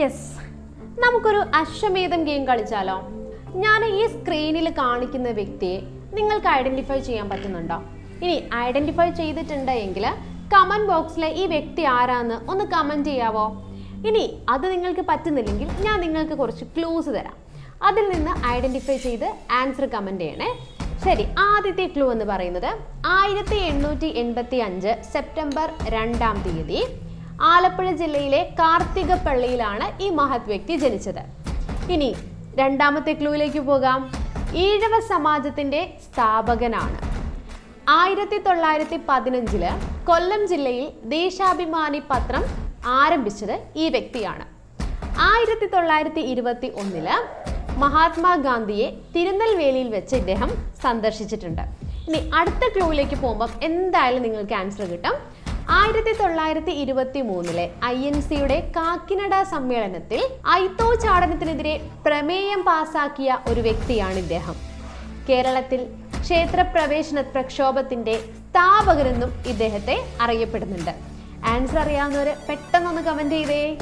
Yes നമുക്കൊരു അശ്വമേധം game കളിച്ചാലോ? ഞാൻ ഈ സ്ക്രീനിൽ കാണിക്കുന്ന വ്യക്തിയെ നിങ്ങൾക്ക് ഐഡന്റിഫൈ ചെയ്യാൻ പറ്റുന്നുണ്ടോ? ഇനി ഐഡന്റിഫൈ ചെയ്തിട്ടുണ്ട് എങ്കിൽ കമന്റ് ബോക്സിലെ ഈ വ്യക്തി ആരാന്ന് ഒന്ന് കമന്റ് ചെയ്യാവോ? ഇനി അത് നിങ്ങൾക്ക് പറ്റുന്നില്ലെങ്കിൽ ഞാൻ നിങ്ങൾക്ക് കുറച്ച് ക്ലൂസ് തരാം. അതിൽ നിന്ന് ഐഡന്റിഫൈ ചെയ്ത് ആൻസർ കമന്റ് ചെയ്യണേ. ശരി ആദ്യത്തെ ക്ലൂ എന്ന് പറയുന്നത് ആയിരത്തി എണ്ണൂറ്റി എൺപത്തി അഞ്ച് സെപ്റ്റംബർ രണ്ടാം തീയതി. ആലപ്പുഴ ജില്ലയിലെ കാർത്തികപ്പള്ളിയിലാണ് ഈ മഹത് വ്യക്തി ജനിച്ചത്. ഇനി രണ്ടാമത്തെ ക്ലൂയിലേക്ക് പോകാം. ഈഴവ സമാജത്തിന്റെ സ്ഥാപകനാണ്. ആയിരത്തി തൊള്ളായിരത്തി പതിനഞ്ചിൽ കൊല്ലം ജില്ലയിൽ ദേശാഭിമാനി പത്രം ആരംഭിച്ചത് ഈ വ്യക്തിയാണ്. ആയിരത്തി തൊള്ളായിരത്തി ഇരുപത്തി ഒന്നിൽ മഹാത്മാഗാന്ധിയെ തിരുനെൽവേലിയിൽ വെച്ച് ഇദ്ദേഹം സന്ദർശിച്ചിട്ടുണ്ട്. ഇനി അടുത്ത ക്ലൂയിലേക്ക് പോകുമ്പോൾ എന്തായാലും നിങ്ങൾക്ക് ആൻസർ കിട്ടും. ആയിരത്തി തൊള്ളായിരത്തി ഇരുപത്തി മൂന്നിലെ ഐ എൻ സിയുടെ കാക്കിനഡ സമ്മേളനത്തിൽ ഐത്തോ ചാടനത്തിനെതിരെ പ്രമേയം പാസാക്കിയ ഒരു വ്യക്തിയാണ് ഇദ്ദേഹം. കേരളത്തിൽ ക്ഷേത്രപ്രവേശന പ്രക്ഷോഭത്തിന്റെ സ്ഥാപകരെന്നും ഇദ്ദേഹത്തെ അറിയപ്പെടുന്നുണ്ട്. ആൻസർ അറിയാവുന്നവർ പെട്ടെന്നൊന്ന് കമന്റ് ചെയ്തേ.